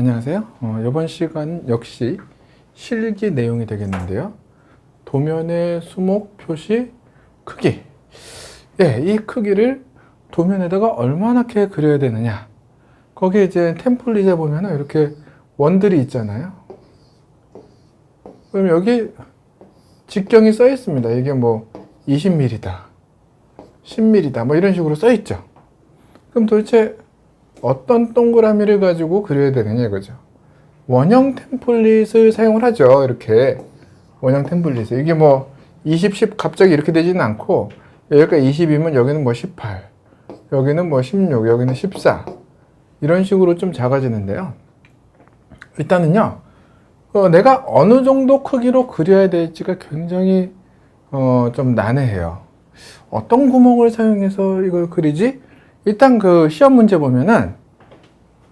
안녕하세요. 어, 이번 시간 역시 실기 내용이 되겠는데요. 도면의 수목 표시 크기. 예, 이 크기를 도면에다가 얼마나 게 그려야 되느냐. 거기에 이제 템플릿에 보면은 이렇게 원들이 있잖아요. 그럼 여기 직경이 써 있습니다. 이게 뭐 20mm다. 10mm다. 뭐 이런 식으로 써 있죠. 그럼 도대체 어떤 동그라미를 가지고 그려야 되느냐 이거죠. 원형 템플릿을 사용을 하죠. 이렇게 원형 템플릿을 이게 뭐 20, 10 갑자기 이렇게 되지는 않고 여기가 20이면 여기는 뭐 18, 여기는 뭐 16, 여기는 14 이런 식으로 좀 작아지는데요. 일단은요, 어, 내가 어느 정도 크기로 그려야 될지가 굉장히 어, 좀 난해해요. 어떤 구멍을 사용해서 이걸 그리지? 일단 그 시험 문제 보면은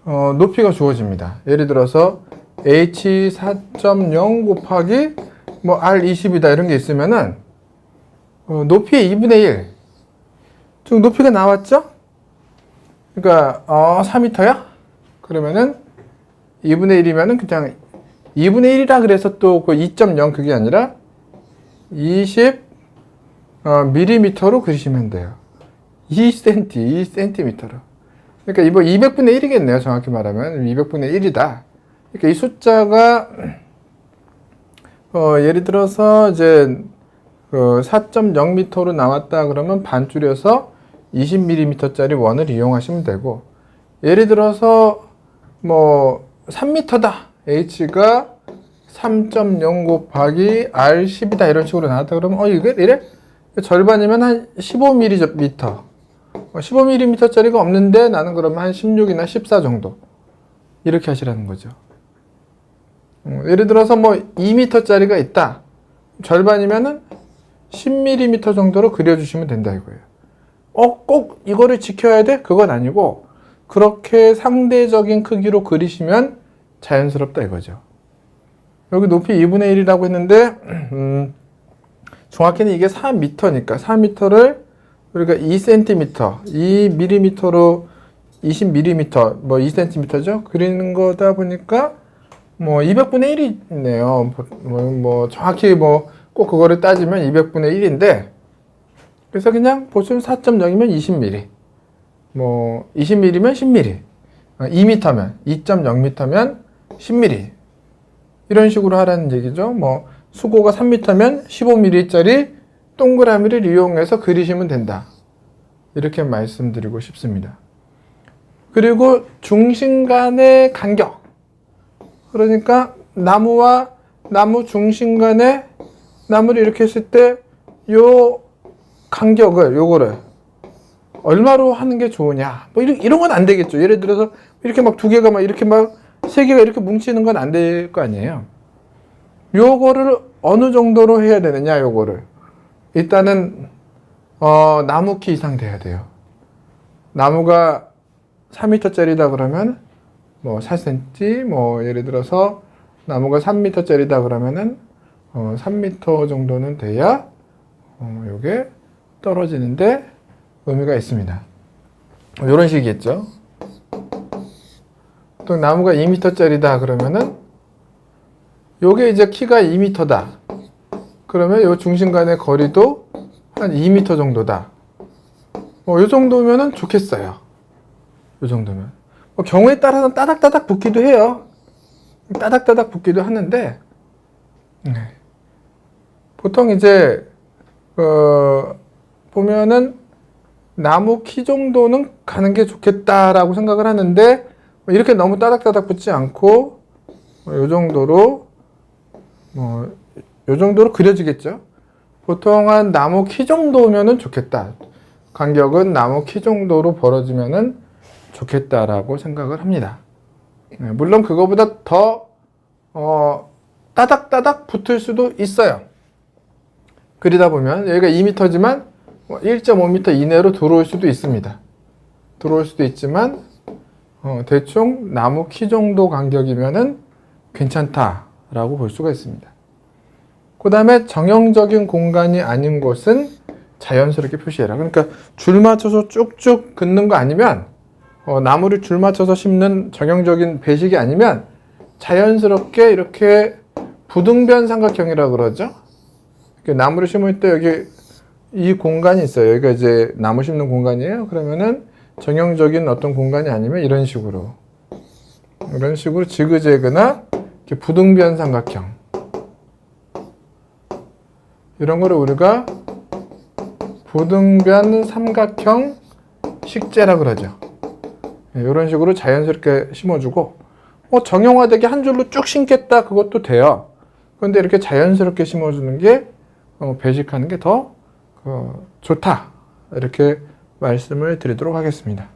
어, 높이가 주어집니다. 예를 들어서 h 4.0 곱하기 뭐 r 20이다 이런 게 있으면은 어, 높이의 2분의 1. 지금 높이가 나왔죠? 그러니까 어, 4m야? 그러면은 2분의 1이면은 그냥 2분의 1이라 그래서 또 그 2.0 그게 아니라 20 어, 밀리미터로 그리시면 돼요. 2cm, 2cm로. 그러니까 이거 200분의 1이겠네요. 정확히 말하면 200분의 1이다. 그러니까 이 숫자가 어, 예를 들어서 이제 그 4.0m로 나왔다 그러면 반 줄여서 20mm짜리 원을 이용하시면 되고 예를 들어서 뭐 3m다. h가 3.0 곱하기 r 10이다 이런 식으로 나왔다 그러면 어 이게 이래 절반이면 한 15mm 15mm짜리가 없는데 나는 그러면 한 16이나 14 정도 이렇게 하시라는 거죠. 어, 예를 들어서 뭐 2m짜리가 있다. 절반이면은 10mm 정도로 그려주시면 된다 이거예요. 어, 꼭 이거를 지켜야 돼? 그건 아니고 그렇게 상대적인 크기로 그리시면 자연스럽다 이거죠. 여기 높이 2분의 1이라고 했는데 음, 정확히는 이게 4m니까 4m를 우리가 2cm, 2mm로 20mm, 뭐 2cm죠? 그리는 거다 보니까 뭐 200분의 1이네요. 뭐, 뭐 정확히 뭐 꼭 그거를 따지면 200분의 1인데 그래서 그냥 보시면 4.0이면 20mm, 뭐 20mm면 10mm, 2m면 2.0m면 10mm 이런 식으로 하라는 얘기죠. 뭐 수고가 3m면 15mm짜리 동그라미를 이용해서 그리시면 된다. 이렇게 말씀드리고 싶습니다. 그리고 중심 간의 간격. 그러니까 나무와 나무 중심 간의 나무를 이렇게 했을 때 요 간격을 요거를 얼마로 하는 게 좋으냐. 뭐 이런 이런 건 안 되겠죠. 예를 들어서 이렇게 막 두 개가 막 이렇게 막 세 개가 이렇게 뭉치는 건 안 될 거 아니에요. 요거를 어느 정도로 해야 되느냐, 요거를. 일단은, 어, 나무 키 이상 돼야 돼요. 나무가 3m짜리다 그러면, 뭐, 4cm, 뭐, 예를 들어서, 나무가 3m짜리다 그러면은, 어, 3m 정도는 돼야, 어, 요게 떨어지는데 의미가 있습니다. 요런 식이겠죠. 또 나무가 2m짜리다 그러면은, 요게 이제 키가 2m다. 그러면 요 중심 간의 거리도 한 2m 정도다. 뭐, 요 정도면은 좋겠어요. 요 정도면. 뭐 경우에 따라서는 따닥따닥 붙기도 해요. 따닥따닥 붙기도 하는데, 네. 보통 이제, 어, 보면은 나무 키 정도는 가는 게 좋겠다라고 생각을 하는데, 뭐 이렇게 너무 따닥따닥 붙지 않고, 뭐요 정도로 뭐, 요 정도로 그려지겠죠? 보통 한 나무 키 정도면은 좋겠다. 간격은 나무 키 정도로 벌어지면은 좋겠다라고 생각을 합니다. 네, 물론 그거보다 더, 어, 따닥따닥 붙을 수도 있어요. 그리다 보면 여기가 2m지만 1.5m 이내로 들어올 수도 있습니다. 들어올 수도 있지만, 어, 대충 나무 키 정도 간격이면은 괜찮다라고 볼 수가 있습니다. 그 다음에 정형적인 공간이 아닌 곳은 자연스럽게 표시해라. 그러니까 줄 맞춰서 쭉쭉 긋는 거 아니면 어, 나무를 줄 맞춰서 심는 정형적인 배식이 아니면 자연스럽게 이렇게 부등변 삼각형이라고 그러죠. 나무를 심을 때 여기 이 공간이 있어요. 여기가 이제 나무 심는 공간이에요. 그러면은 정형적인 어떤 공간이 아니면 이런 식으로 이런 식으로 지그재그나 이렇게 부등변 삼각형 이런 거를 우리가 부등변 삼각형 식재라 그러죠. 이런 식으로 자연스럽게 심어주고 뭐 정형화되게 한 줄로 쭉 심겠다 그것도 돼요. 그런데 이렇게 자연스럽게 심어주는 게 어, 배식하는 게더 어, 좋다 이렇게 말씀을 드리도록 하겠습니다.